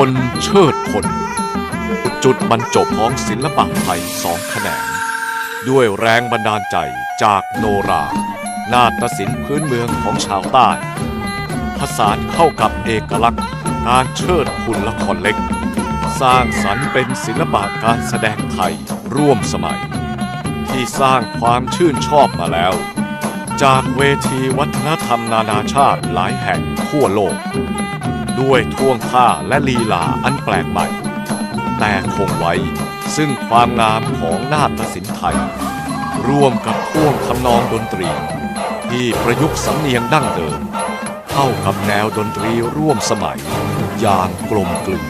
คนเชิดคน จุดบรรจบของศิลปะไทยสองแขนง ด้วยแรงบันดาลใจจากโนรา นาฏศิลป์พื้นเมืองของชาวใต้ผสานเข้ากับเอกลักษณ์การเชิดคุณละครเล็ก สร้างสรรค์เป็นศิลปะการแสดงไทยร่วมสมัย ที่สร้างความชื่นชอบมาแล้ว จากเวทีวัฒนธรรมนานาชาติหลายแห่งทั่วโลก ด้วยท่วงท่าและลีลาอันแปลกใหม่ แต่คงไว้ซึ่งความงามของนาฏศิลป์ไทย ร่วมกับท่วงทำนองดนตรี ที่ประยุกต์สำเนียงดั้งเดิมเข้ากับแนวดนตรีร่วมสมัยอย่างกลมกลืน